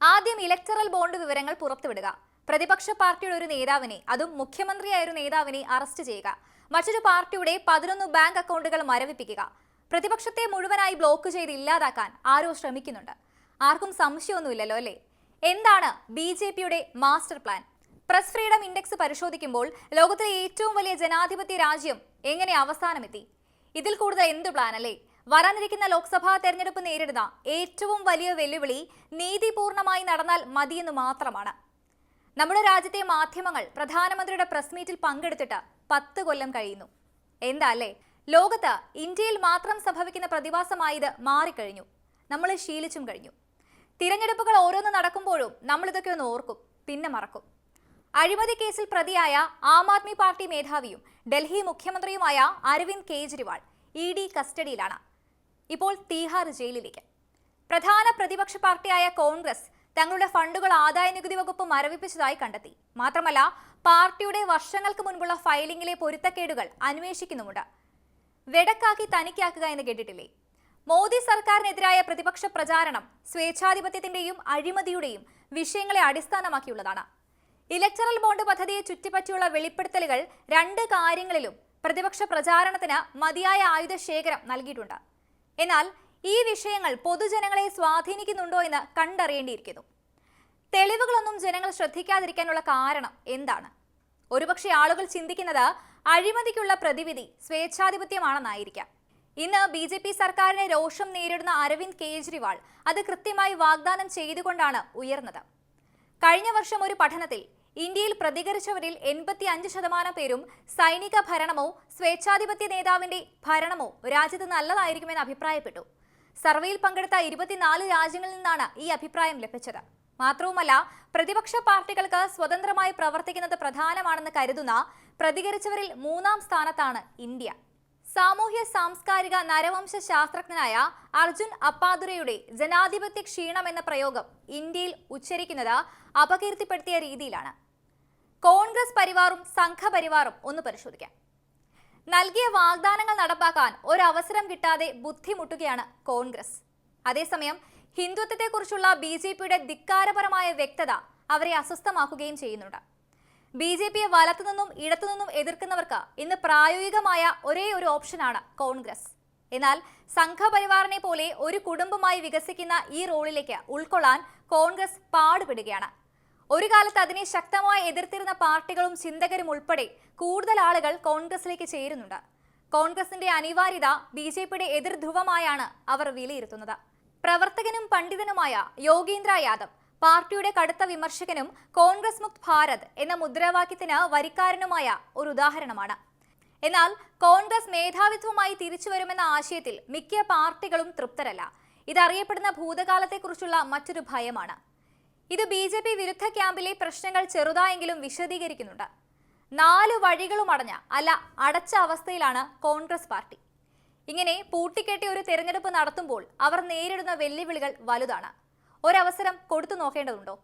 ആദ്യം electoral bond വിവരങ്ങൾ പുറത്തുവിടുക. പ്രതിപക്ഷ പാർട്ടിയുടെ ഒരു നേതാവിനെ അതും മുഖ്യമന്ത്രിയായ ഒരു നേതാവിനെ അറസ്റ്റ് ചെയ്യുക. മറ്റൊരു പാർട്ടിയുടെ പതിനൊന്ന് ബാങ്ക് അക്കൗണ്ടുകൾ മരവിപ്പിക്കുക. പ്രതിപക്ഷത്തെ മുഴുവനായി ബ്ലോക്ക് ചെയ്ത് ഇല്ലാതാക്കാൻ ആരോ ശ്രമിക്കുന്നുണ്ട്. ആർക്കും സംശയമൊന്നുമില്ലല്ലോ അല്ലേ? എന്താണ് ബി ജെ പിയുടെ master plan press freedom index പരിശോധിക്കുമ്പോൾ ലോകത്തിലെ ഏറ്റവും വലിയ ജനാധിപത്യ രാജ്യം എങ്ങനെ അവസാനമെത്തി? ഇതിൽ കൂടുതൽ എന്ത് പ്ലാൻ അല്ലേ? വരാനിരിക്കുന്ന ലോക്സഭാ തെരഞ്ഞെടുപ്പ് നേരിടുന്ന ഏറ്റവും വലിയ വെല്ലുവിളി നീതിപൂർണമായി നടന്നാൽ മതിയെന്ന് മാത്രമാണ്. നമ്മുടെ രാജ്യത്തെ മാധ്യമങ്ങൾ പ്രധാനമന്ത്രിയുടെ പ്രസ് മീറ്റിൽ പങ്കെടുത്തിട്ട് പത്ത് കൊല്ലം കഴിയുന്നു. എന്താ അല്ലേ? ലോകത്ത് ഇന്ത്യയിൽ മാത്രം സംഭവിക്കുന്ന പ്രതിഭാസമായത് മാറിക്കഴിഞ്ഞു. നമ്മൾ ശീലിച്ചും കഴിഞ്ഞു. തിരഞ്ഞെടുപ്പുകൾ ഓരോന്ന് നടക്കുമ്പോഴും നമ്മളിതൊക്കെ ഒന്ന് ഓർക്കും പിന്നെ മറക്കും. അഴിമതി കേസിൽ പ്രതിയായ ആം ആദ്മി പാർട്ടി മേധാവിയും ഡൽഹി മുഖ്യമന്ത്രിയുമായ അരവിന്ദ് കെജ്രിവാൾ ഇ ഡി കസ്റ്റഡിയിലാണ്. ഇപ്പോൾ തീഹാർ ജയിലിലേക്ക്. പ്രധാന പ്രതിപക്ഷ പാർട്ടിയായ കോൺഗ്രസ് തങ്ങളുടെ ഫണ്ടുകൾ ആദായ നികുതി വകുപ്പ് മരവിപ്പിച്ചതായി കണ്ടെത്തി. മാത്രമല്ല പാർട്ടിയുടെ വർഷങ്ങൾക്ക് മുൻപുള്ള ഫയലിംഗിലെ പൊരുത്തക്കേടുകൾ അന്വേഷിക്കുന്നുമുണ്ട്. വെടക്കാക്കി തനിക്കാക്കുക എന്ന് കേട്ടിട്ടില്ലേ? മോദി സർക്കാരിനെതിരായ പ്രതിപക്ഷ പ്രചാരണം സ്വേച്ഛാധിപത്യത്തിന്റെയും അഴിമതിയുടെയും വിഷയങ്ങളെ അടിസ്ഥാനമാക്കിയുള്ളതാണ്. ഇലക്ടറൽ ബോണ്ട് പദ്ധതിയെ ചുറ്റിപ്പറ്റിയുള്ള വെളിപ്പെടുത്തലുകൾ രണ്ട് കാര്യങ്ങളിലും പ്രതിപക്ഷ പ്രചാരണത്തിന് മതിയായ ആയുധശേഖരം നൽകിയിട്ടുണ്ട്. എന്നാൽ ഈ വിഷയങ്ങൾ പൊതുജനങ്ങളെ സ്വാധീനിക്കുന്നുണ്ടോ എന്ന് കണ്ടറിയേണ്ടിയിരിക്കുന്നു. തെളിവുകളൊന്നും ജനങ്ങൾ ശ്രദ്ധിക്കാതിരിക്കാനുള്ള കാരണം എന്താണ്? ഒരുപക്ഷെ ആളുകൾ ചിന്തിക്കുന്നത് അഴിമതിക്കുള്ള പ്രതിവിധി സ്വേച്ഛാധിപത്യമാണെന്നായിരിക്കാം. ഇന്ന് ബി ജെ പി സർക്കാരിനെ രോഷം നേരിടുന്ന അരവിന്ദ് കേജ്രിവാൾ അത് കൃത്യമായി വാഗ്ദാനം ചെയ്തുകൊണ്ടാണ് ഉയർന്നത്. കഴിഞ്ഞ വർഷം ഒരു പഠനത്തിൽ ഇന്ത്യയിൽ പ്രതികരിച്ചവരിൽ എൺപത്തി അഞ്ച് ശതമാനം പേരും സൈനിക ഭരണമോ സ്വേച്ഛാധിപത്യ നേതാവിന്റെ ഭരണമോ രാജ്യത്ത് നല്ലതായിരിക്കുമെന്ന് അഭിപ്രായപ്പെട്ടു. സർവേയിൽ പങ്കെടുത്ത ഇരുപത്തിനാല് രാജ്യങ്ങളിൽ നിന്നാണ് ഈ അഭിപ്രായം ലഭിച്ചത്. മാത്രവുമല്ല പ്രതിപക്ഷ പാർട്ടികൾക്ക് സ്വതന്ത്രമായി പ്രവർത്തിക്കുന്നത് പ്രധാനമാണെന്ന് കരുതുന്ന പ്രതികരിച്ചവരിൽ മൂന്നാം സ്ഥാനത്താണ് ഇന്ത്യ. സാമൂഹ്യ സാംസ്കാരിക നരവംശ ശാസ്ത്രജ്ഞനായ അർജുൻ അപ്പാദുരയുടെ ജനാധിപത്യ ക്ഷീണം എന്ന പ്രയോഗം ഇന്ത്യയിൽ ഉച്ചരിക്കുന്നത് അപകീർത്തിപ്പെടുത്തിയ രീതിയിലാണ്. കോൺഗ്രസ് പരിവാറും സംഘപരിവാറും ഒന്ന് പരിശോധിക്കാം. നൽകിയ വാഗ്ദാനങ്ങൾ നടപ്പാക്കാൻ ഒരവസരം കിട്ടാതെ ബുദ്ധിമുട്ടുകയാണ് കോൺഗ്രസ്. അതേസമയം ഹിന്ദുത്വത്തെക്കുറിച്ചുള്ള ബി ജെ പിയുടെ ധിക്കാരപരമായ വ്യക്തത അവരെ അസ്വസ്ഥമാക്കുകയും ചെയ്യുന്നുണ്ട്. ബി ജെ പിയെ വലത്തുനിന്നും ഇടത്തുനിന്നും എതിർക്കുന്നവർക്ക് ഇന്ന് പ്രായോഗികമായ ഒരേ ഒരു ഓപ്ഷനാണ് കോൺഗ്രസ്. എന്നാൽ സംഘപരിവാറിനെ പോലെ ഒരു കുടുംബമായി വികസിക്കുന്ന ഈ റോളിലേക്ക് ഉൾക്കൊള്ളാൻ കോൺഗ്രസ് പാടുപെടുകയാണ്. ഒരു കാലത്ത് അതിനെ ശക്തമായി എതിർത്തിരുന്ന പാർട്ടികളും ചിന്തകരും ഉൾപ്പെടെ കൂടുതൽ ആളുകൾ കോൺഗ്രസിലേക്ക് ചേരുന്നുണ്ട്. കോൺഗ്രസിന്റെ അനിവാര്യത ബി ജെ പിയുടെ എതിർധ്രുവമായാണ് അവർ വിലയിരുത്തുന്നത്. പ്രവർത്തകനും പണ്ഡിതനുമായ യോഗീന്ദ്ര യാദവ് പാർട്ടിയുടെ കടുത്ത വിമർശകനും കോൺഗ്രസ് മുക്ത് ഭാരത് എന്ന മുദ്രാവാക്യത്തിന് വരിക്കാരനുമായ ഒരു ഉദാഹരണമാണ്. എന്നാൽ കോൺഗ്രസ് മേധാവിത്വമായി തിരിച്ചു വരുമെന്ന ആശയത്തിൽ മിക്ക പാർട്ടികളും തൃപ്തരല്ല. ഇതറിയപ്പെടുന്ന ഭൂതകാലത്തെക്കുറിച്ചുള്ള മറ്റൊരു ഭയമാണ്. ഇത് ബി ജെ പി വിരുദ്ധ ക്യാമ്പിലെ പ്രശ്നങ്ങൾ ചെറുതായെങ്കിലും വിശദീകരിക്കുന്നുണ്ട്. നാല് വഴികളും അടഞ്ഞ അല്ല അടച്ച അവസ്ഥയിലാണ് കോൺഗ്രസ് പാർട്ടി. ഇങ്ങനെ പൂട്ടിക്കെട്ടി ഒരു തെരഞ്ഞെടുപ്പ് നടത്തുമ്പോൾ അവർ നേരിടുന്ന വെല്ലുവിളികൾ വലുതാണ്. ഒരവസരം കൊടുത്തു നോക്കേണ്ടതുണ്ടോ?